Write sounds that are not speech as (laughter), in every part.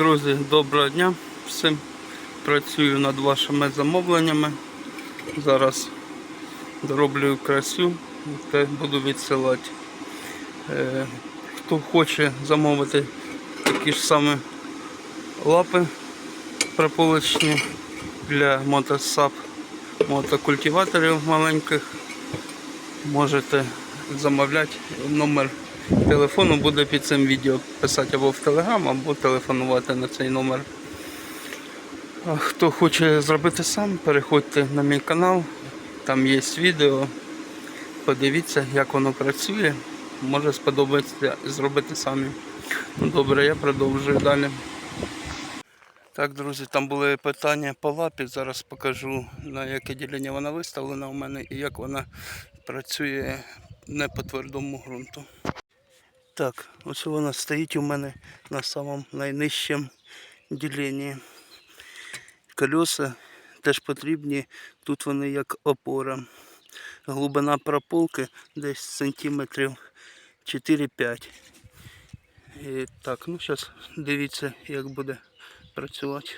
Друзі, доброго дня всім. Працюю над вашими замовленнями. Зараз дороблю красю та буду відсилати. Е, Хто хоче замовити такі ж самі лапи прополочні для мотосап, мотокультиваторів маленьких, можете замовляти. Номер телефону буде під цим відео писати або в Телеграм, або телефонувати на цей номер. Хто хоче зробити сам, переходьте на мій канал, там є відео. Подивіться, як воно працює. Може сподобається зробити самі. Ну добре, я продовжую далі. Так, друзі, там були питання по лапі. Зараз покажу на яке ділення вона виставлена у мене і як вона працює не по твердому ґрунту. Так, ось вона стоїть у мене на самому найнижчому діленні. Колеса теж потрібні, тут вони як опора. Глибина прополки десь сантиметрів 4-5. І так, ну зараз дивіться, як буде працювати.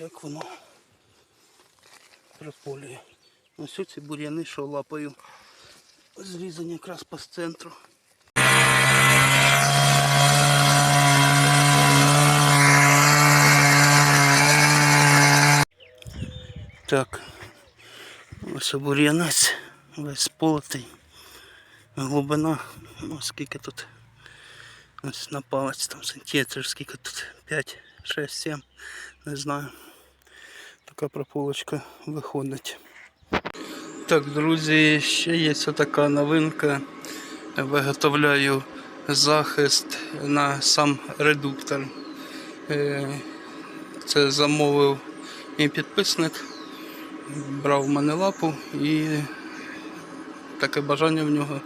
Як воно прополює. Ось ці бур'яни, що лапаю, зрізані якраз по центру. Так, ось бур'янець, весь полотий. Глибина, ну скільки тут Ось на палець там сантиметрів, скільки тут 5, 6, 7, не знаю. Така прополочка виходить. Так, друзі, ще є така новинка. Виготовляю захист на сам редуктор. Е, Це замовив мій підписник, брав в мене лапу і таке бажання в нього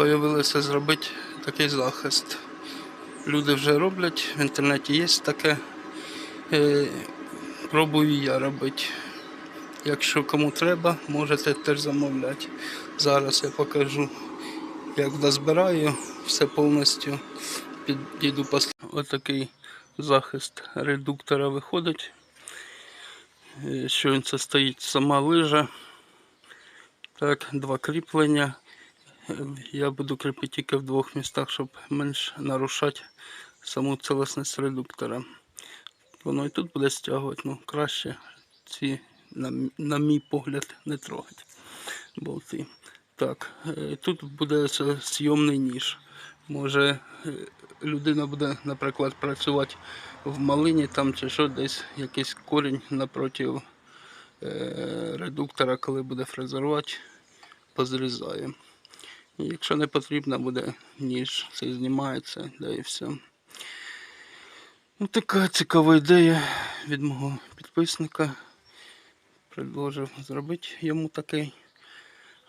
з'явилося зробити такий захист. Люди вже роблять, в інтернеті є таке. Пробую я робити. Якщо кому треба, можете теж замовляти. Зараз я покажу, як дозбираю, все повністю підійду пос... Отакий захист редуктора виходить. Е, Що він це стоїть сама лижа. Так, два кріплення. Я буду кріпити тільки в двох містах, щоб менш нарушати саму цілісність редуктора. Воно і тут буде стягувати, ну краще ці, на, на мій погляд, не трогати болти. Так, е, тут буде це зйомний ніж. Може е, людина буде, наприклад, працювати в малині там чи що, десь якийсь корінь напроти е, редуктора, коли буде фрезерувати, позрізає. Якщо не потрібно буде ніж, цей знімається, да і все. Ну, така цікава ідея від мого підписника. Предложив зробити йому такий.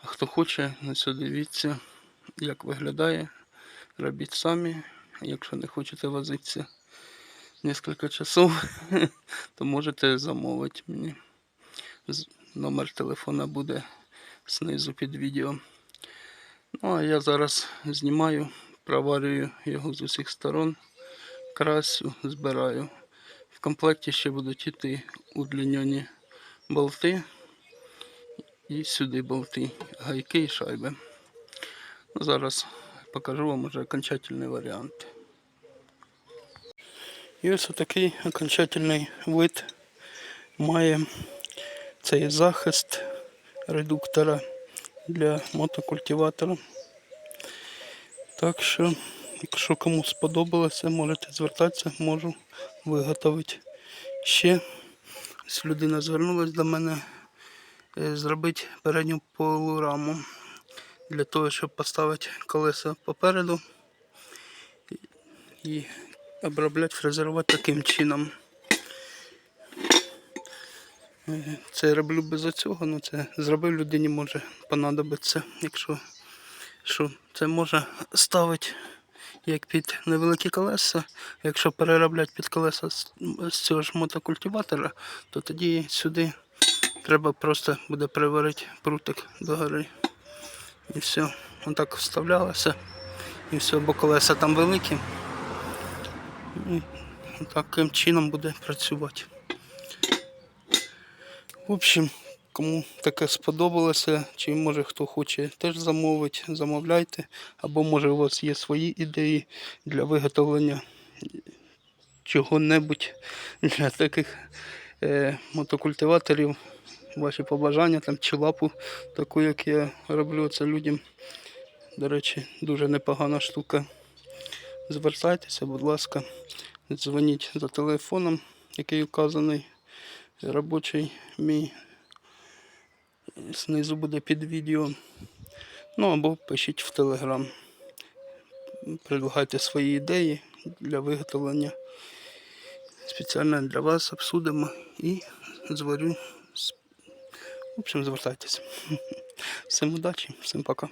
А хто хоче, на це дивіться, як виглядає. Робіть самі. Якщо не хочете возитися кілька часов, (laughs) то можете замовити мені. Номер телефона буде знизу під відео. Ну, а я зараз знімаю, проварюю його з усіх сторон, красю, збираю. В комплекті ще будуть йти удлінені болти і сюди болти, гайки і шайби. Ну, зараз покажу вам уже окончательний варіант. І ось такий окончательний вид має цей захист редуктора для мотокультиватора. Так що, якщо кому сподобалося, можете звертатися, можу виготовити ще. Ось людина звернулася до мене е, зробити передню полураму для того, щоб поставити колеса попереду і обробляти, фрезерувати таким чином. Е, Це я роблю без цього, ну це зробив людині може понадобиться, якщо що це може ставити як під невеликі колеса. Якщо переробляти під колеса з, цього ж мотокультиватора, то тоді сюди треба просто буде приварити прутик до гори. І все. Отак вставлялося. І все, бо колеса там великі. І таким чином буде працювати. В общем, кому таке сподобалося, чи може хто хоче теж замовити, замовляйте. Або може у вас є свої ідеї для виготовлення чого-небудь для таких е, мотокультиваторів. Ваші побажання там чи лапу, таку, як я роблю це людям. До речі, дуже непогана штука. Звертайтеся, будь ласка, дзвоніть за телефоном, який указаний робочий мій. Знизу буде під відео. Ну або пишіть в Телеграм. Предлагайте свої ідеї для виготовлення. Спеціально для вас обсудимо і зварю. В общем, звертайтеся. (laughs) Всім удачі, всім пока.